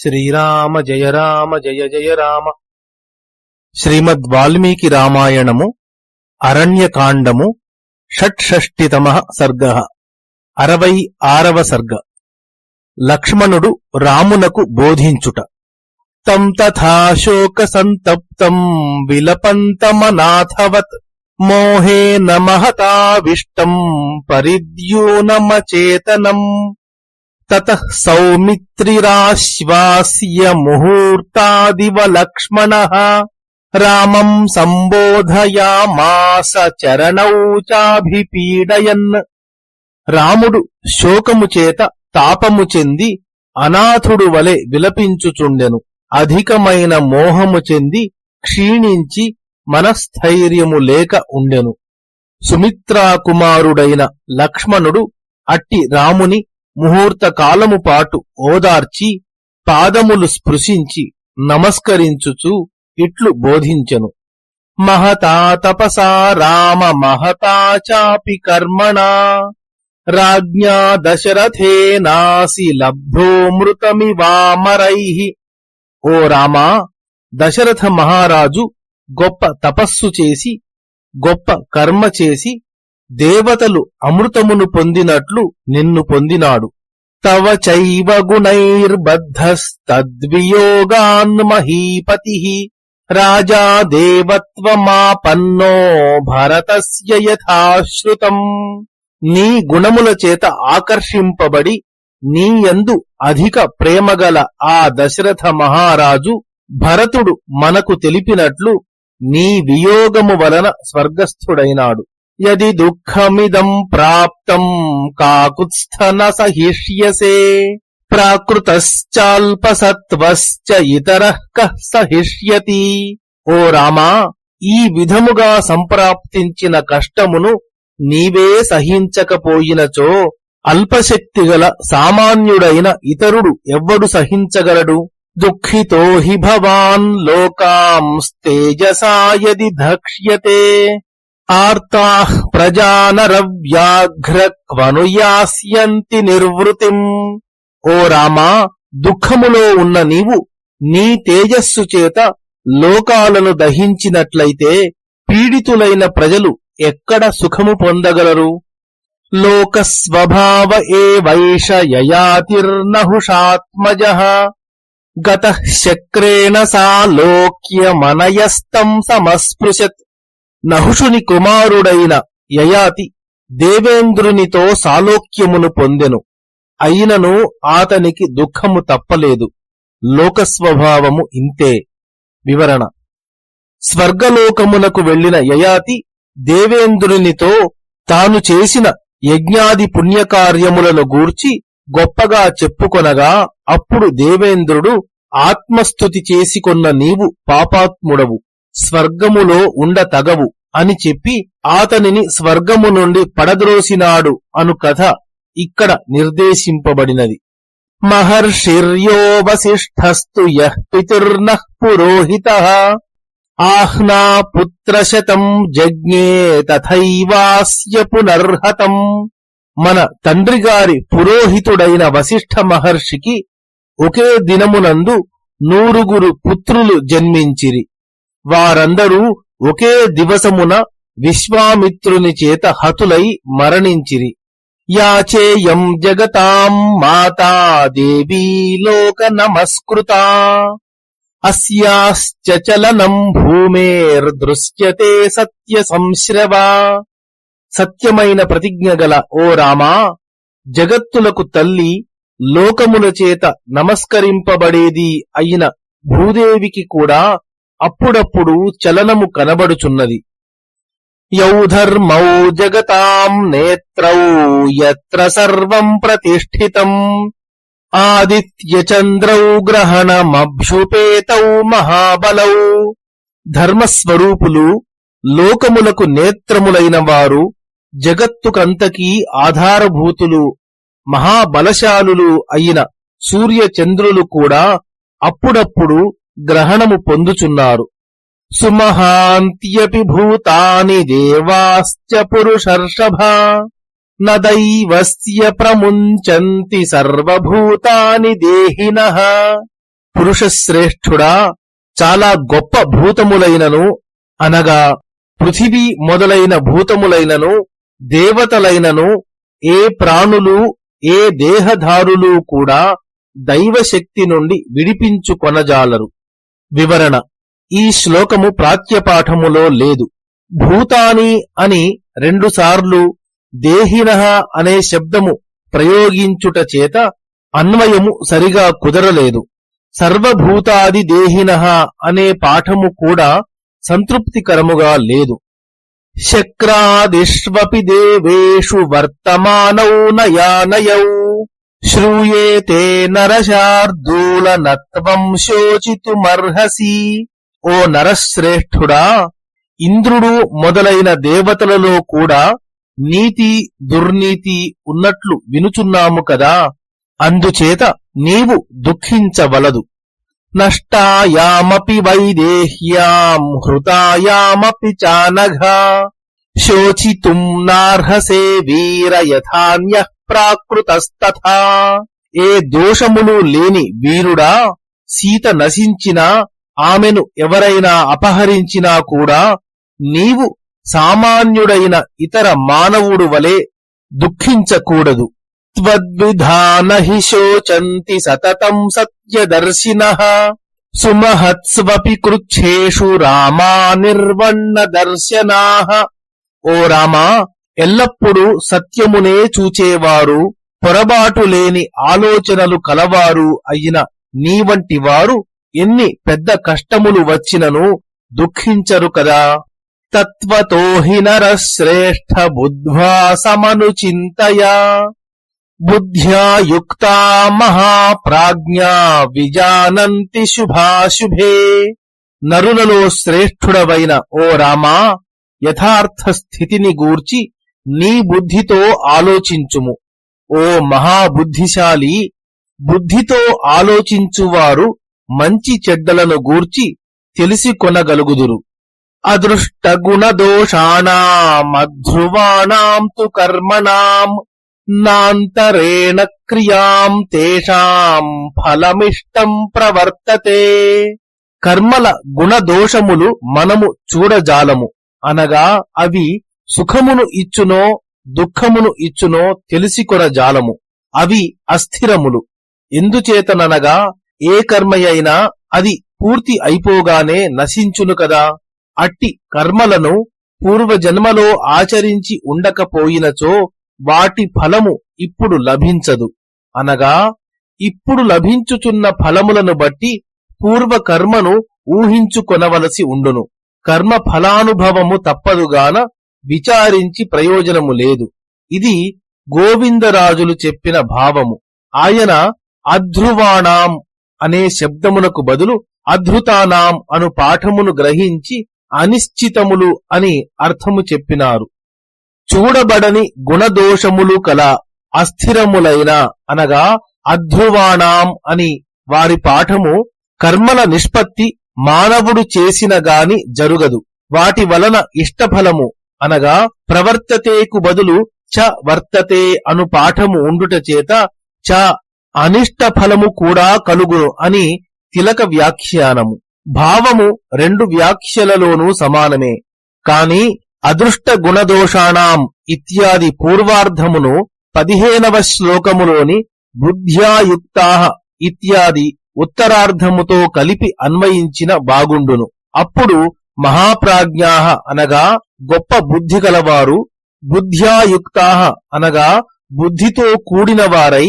శ్రీరామ జయ రామ జయ జయ రామ. శ్రీమద్ వాల్మీకి రామాయణము అరణ్యకాండము షట్షష్టితమ సర్గ. అరవై ఆరవ సర్గ. లక్ష్మణుడు రామునకు బోధించుట. తం తథాశోక సంతప్తం విలపంతమనాథవత్. మోహే మహతావిష్టం పరిద్యూనమచేతనం. తత సౌమిత్రిరాశ్వాస్య ముహూర్తాదివ లక్ష్మణ రామం సంబోధయామాస చరణౌ చాభిపీడయన్ రాముడు శోకము చేత తాపము చెంది అనాథుడు వలె విలపించుచుండెను అధికమైన మోహము చెంది క్షీణించి మనస్థైర్యము లేక ఉండెను। సుమిత్రాకుమారుడైన లక్ష్మణుడు అట్టి రాముని ముహూర్త కాలము పాటు ఓదార్చి పాదములు స్పృశించి నమస్కరించుచు ఇట్లు బోధించెను. మహతా తపసా రామ మహతా చాపి కర్మణా రాజ్ఞా దశరథేనాసి లబ్ధో మృతమివామరై ఓ రామా దశరథ మహారాజు గొప్ప తపస్సు చేసి గొప్ప కర్మ చేసి దేవతలు అమృతమును పొందినట్లు నిన్ను పొందినాడు. తవ చైవ గుణైర్బద్ధస్తద్వియోగాన్మహీపతి రాజా దేవత్వమాపన్నో భరతస్య యథాశ్రుతం. నీ గుణముల చేత ఆకర్షింపబడి నీయందు అధిక ప్రేమగల ఆ దశరథ మహారాజు భరతుడు మనకు తెలిపినట్లు నీ వియోగము వలన స్వర్గస్థుడైనాడు. యది దుఃఖమిదం ప్రాప్తం కాకుత్స్థన సహిష్యసే ప్రాకృతశ్చాల్పసత్వశ్చ ఇతర కః సహిష్యతి ఓ రామా ఈ విధముగా సంప్రాప్తించిన కష్టమును నీవే సహించకపోయినచో అల్పశక్తిగల సామాన్యుడైన ఇతరుడు ఎవ్వడు సహించగలడు? దుఃఖితో హి భవాన్ లోకాంస్తేజసాయది ధక్ష్యతే. ఆర్తాః ప్రజానరవ్యాఘ్ర యాస్యంతి నిర్వృతిం. ఓ రామా దుఃఖములో ఉన్న నీవు నీ తేజస్సు చేత లోకాలను దహించినట్లయితే పీడితులైన ప్రజలు ఎక్కడ సుఖము పొందగలరు? లోకస్వభావ ఏవైష యయాతిర్నహుషాత్మజ? గత శక్రేణ సాలోక్యమనయస్తం సమస్పృశత్. నహుషుని కుమారుడైన యయాతి దేవేంద్రునితో సాలోక్యమును పొందెను. అయినను ఆతనికి దుఃఖము తప్పలేదు. లోకస్వభావము ఇంతే. వివరణ. స్వర్గలోకమునకు వెళ్ళిన యయాతి దేవేంద్రునితో తాను చేసిన యజ్ఞాది పుణ్యకార్యములను గూర్చి గొప్పగా చెప్పుకొనగా అప్పుడు దేవేంద్రుడు ఆత్మస్థుతి చేసికొన్న నీవు పాపాత్ముడవు. స్వర్గములో ఉండ తగవు అని చెప్పి ఆతనిని స్వర్గము నుండి పడద్రోసినాడు అను కథ ఇక్కడ నిర్దేశింపబడినది. మహర్షిర్యో వసిష్ఠస్తు యః పితుర్నః పురోహిత. ఆహ్నా పుత్రశతం జజ్ఞే తథైవాస్య పునర్హతం. మన తండ్రి గారి పురోహితుడైన వశిష్ఠ మహర్షికి ఒకే దినమునందు నూరుగురు పుత్రులు జన్మించిరి. వారందరూ ఒకే దివసమున విశ్వామిత్రుని చేత హతులై మరణించిరి. యాచేయం జగతాం మాతా దేవీ లోక నమస్కృతా. అస్యాశ్చలనం భూమేర్దృశ్యతే సత్య సంశ్రవా. సత్యమైన ప్రతిజ్ఞ గల ఓ రామా జగత్తులకు తల్లి లోకముల చేత నమస్కరింపబడేది అయిన భూదేవికి కూడా అప్పుడప్పుడు చలనము కనబడుచున్నది. యౌధర్మౌ జగతాం నేత్రౌ యత్ర సర్వం ప్రతిష్ఠితం. ఆదిత్యచంద్రౌ గ్రహణమభ్యుపేతౌ మహాబలౌ. ధర్మస్వరూపులు లోకములకు నేత్రములైన వారు జగత్తుకంతకీ ఆధారభూతులు మహాబలశాలులు అయిన సూర్య చంద్రులు కూడా అప్పుడప్పుడు గ్రహణము పొందుచున్నారు. సుమహాంత్యపి భూతాని దేవాశ్చ పురుషర్షభ నైవస్య ప్రముంచంతి సర్వభూతాని దేహిన. పురుషశ్రేష్ఠుడా చాలా గొప్ప భూతములైనను అనగా పృథివీ మొదలైన భూతములైనను దేవతలైనను ఏ ప్రాణులు ఏ దేహధారులు కూడా దైవశక్తి నుండి విడిపించుకొనజాలరు. వివరణ. ఈ శ్లోకము ప్రాచ్యపాఠములో లేదు. భూతాని అని రెండుసార్లు దేహిన అనే శబ్దము ప్రయోగించుట చేత అన్వయము సరిగా కుదరలేదు. సర్వభూతాది దేహినహ అనే పాఠము కూడా సంతృప్తికరముగా లేదు. శక్రాదిష్వపి దేవేషు వర్తమానౌ నయానయౌ. శ్రూయేతే నరశార్దూల నత్వం శోచితుమర్హసి. ఓ నరశ్రేష్ఠుడా ఇంద్రుడు మొదలైన దేవతలలో కూడా నీతి దుర్నీతి ఉన్నట్లు వినుచున్నాము కదా. అందుచేత నీవు దుఃఖించవలదు. నష్టాయామపి వైదేహ్యాం హృతాయామపి చానఘ. శోచితుం నార్హసే వీర యథాన్య. ప్రాకృతస్తథా. ఏ దోషములు లేని వీరుడా సీత నశించినా ఆమెను ఎవరైనా అపహరించినా కూడా నీవు సామాన్యుడైన ఇతర మానవుడు వలె దుఃఖించకూడదు. త్వద్విధానహి శోచంతి సతతం సత్యదర్శిన. సుమహత్స్వపి కృచ్ఛేషు రామా నిర్వన్న దర్శనా ఓ రామా ఎల్లప్పుడూ సత్యమునే చూచేవారు పొరబాటు లేని ఆలోచనలు కలవారు అయిన నీవంటి వారు ఎన్ని పెద్ద కష్టములు వచ్చినను దుఃఖించరు కదా. తత్వతోహినర హి బుద్ధ్వా సమనుచింతయా బుద్ధ్యా యుక్తా మహాప్రాజ్ఞా విజానంతి శుభాశుభే. నరులలో శ్రేష్ఠుడవైన ఓ రామా యథార్థ స్థితిని గూర్చి నీ బుద్ధితో ఆలోచించుము. ఓ మహాబుద్ధిశాలి బుద్ధితో ఆలోచించువారు మంచి చెడ్డలను గూర్చి తెలిసి కొనగలుగుదురు. అదృష్ట తు కర్మణాం నాంతరేణ క్రియాం తేషాం ఫలమిష్టం ప్రవర్తతే. కర్మల గుణదోషములు మనము చూడజాలము. అనగా అవి సుఖమును ఇచ్చునో దుఃఖమును ఇచ్చునో తెలిసికొనజాలము అవి అస్థిరములు. ఎందుచేతననగా ఏ కర్మయైనా అది పూర్తి అయిపోగానే నశించును కదా. అట్టి కర్మలను పూర్వజన్మలో ఆచరించి ఉండకపోయినచో వాటి ఫలము ఇప్పుడు లభించదు. అనగా ఇప్పుడు లభించుచున్న ఫలములను బట్టి పూర్వ కర్మను ఊహించుకొనవలసి ఉండును. కర్మ ఫలానుభవము తప్పదుగాన విచారించి ప్రయోజనము లేదు. ఇది గోవిందరాజులు చెప్పిన భావము. ఆయన అధ్రువాణాం అనే శబ్దమునకు బదులు అధృతానాం అను పాఠమును గ్రహించి అనిశ్చితములు అని అర్థము చెప్పినారు. చూడబడని గుణదోషములు కల అస్థిరములైన అనగా అధ్రువాణాం అని వారి పాఠము కర్మల నిష్పత్తి మానవుడు చేసిన గాని జరుగదు. వాటి వలన ఇష్టఫలము అనగా ప్రవర్తతేకు బదులు చ వర్తతే అను పాఠము ఉండుట చేత చ అనిష్ట ఫలము కూడా కలుగును అని తిలక వ్యాఖ్యానము. భావము రెండు వ్యాఖ్యలలోనూ సమానమే. కాని అదృష్ట గుణదోషాణం ఇత్యాది పూర్వార్ధమును పదిహేనవ శ్లోకములోని బుద్ధ్యాయుక్తా ఇత్యాది ఉత్తరార్ధముతో కలిపి అన్వయించిన బాగుండును అప్పుడు మహాప్రాజ్ఞా అనగా గొప్ప బుద్ధి కలవారు బుద్ధ్యాయుక్తా అనగా బుద్ధితో కూడిన వారై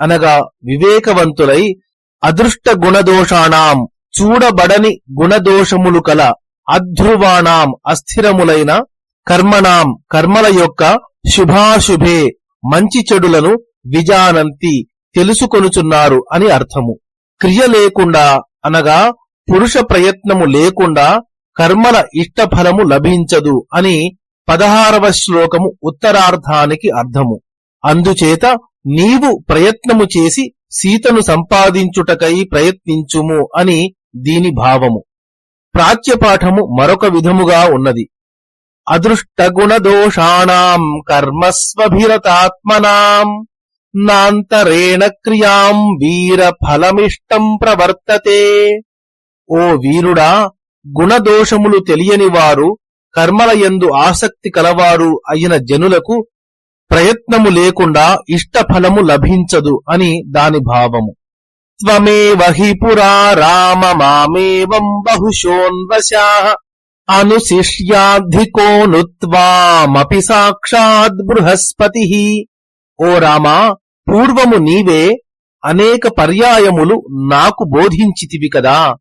అనగా వివేకవంతులై అదృష్ట గుణదోషాణం చూడబడని గుణదోషములు కల అధ్రువాణాం అస్థిరములైన కర్మణాం కర్మల యొక్క శుభాశుభే మంచి చెడులను విజానంతి తెలుసుకొనుచున్నారు అని అర్థము. క్రియ లేకుండా అనగా పురుష ప్రయత్నము లేకుండా కర్మల ఇష్టఫలము లభించదు అని పదహారవ శ్లోకము ఉత్తరార్ధానికి అర్థము. అందుచేత నీవు ప్రయత్నము చేసి సీతను సంపాదించుటకై ప్రయత్నించుము అని దీని భావము. ప్రాచ్యపాఠము మరొక విధముగా ఉన్నది. అదృష్టగుణదోషాణం కర్మస్వభిరతాత్మనాం నాంతరేణ క్రియాం వీర ఫలమిష్టం ప్రవర్తతే. ఓ వీరుడా గుణదోషములు తెలియని వారు కర్మలయందు ఆసక్తి కలవారు అయిన జనులకు ప్రయత్నము లేకుండా ఇష్టఫలము లభించదు అని దాని భావము. త్వమేవ హి పురా రామ మామేవం బహుశోన్వశా అనుశిష్యాధికోనుత్వామపి సాక్షాద్ బృహస్పతి ఓ రామా పూర్వము నీవే అనేక పర్యాయములు నాకు బోధించితివి కదా.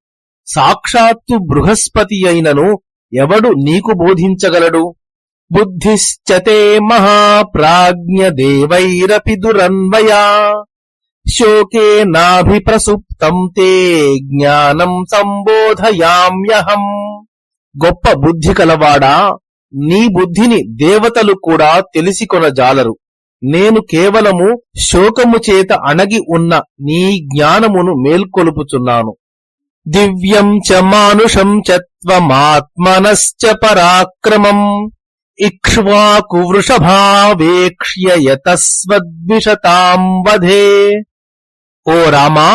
సాక్షాత్తు బృహస్పతి అయినను ఎవడు నీకు బోధించగలడు? బుద్ధిశ్చతే మహాప్రాజ్ఞ దేవైరపి దురన్వయా. శోకే నాభిప్రసుప్తం తే జ్ఞానం సంబోధయామ్యహం గొప్ప బుద్ధి కలవాడా? నీ బుద్ధిని దేవతలు కూడా తెలిసికొనజాలరు. నేను కేవలము శోకము చేత అణగి ఉన్న నీ జ్ఞానమును మేల్కొలుపుచున్నాను. దివ్యం చ మానుషం చత్వమాత్మనశ్చ పరాక్రమం. ఇక్ష్వాకు వృషభావేక్ష్య యతస్వద్విషతాం వధే. ఓ రామా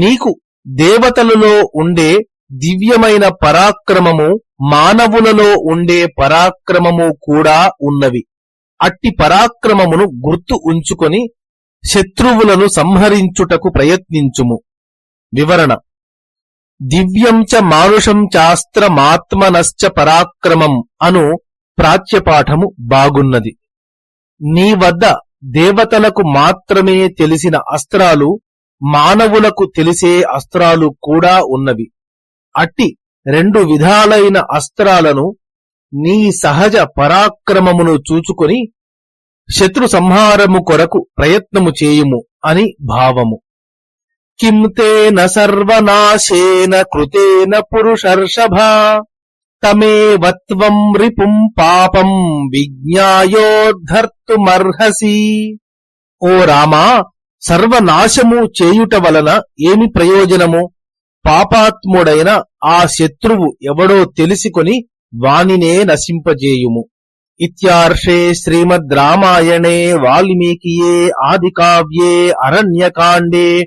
నీకు దేవతలలో ఉండే దివ్యమైన పరాక్రమము మానవులలో ఉండే పరాక్రమము కూడా ఉన్నవి. అట్టి పరాక్రమమును గుర్తు ఉంచుకొని శత్రువులను సంహరించుటకు ప్రయత్నించుము. వివరణ దివ్యం చ మానుషం చాస్త్రమాత్మనశ్చ పరాక్రమం అను ప్రాచ్యపాఠము బాగున్నది. నీ వద్ద దేవతలకు మాత్రమే తెలిసిన అస్త్రాలు మానవులకు తెలిసే అస్త్రాలు కూడా ఉన్నవి. అట్టి రెండు విధాలైన అస్త్రాలను నీ సహజ పరాక్రమమును చూచుకొని శత్రు సంహారము కొరకు ప్రయత్నము చేయుము అని భావము. కిం తేన సర్వనాశేన కృతేన పురుషర్షభా తమేవత్వం రిపుం పాపం విజ్ఞాయోద్ధర్తుమర్హసి ఓ రామా సర్వనాశము చేయుట వలన ఏమి ప్రయోజనము? పాపాత్ముడైన ఆ శత్రువు ఎవడో తెలిసికొని వానినే నశింపజేయుము. ఇర్షే శ్రీమద్ రామాయణే వాల్మీకియే ఆదికావ్యే అరణ్యకాండే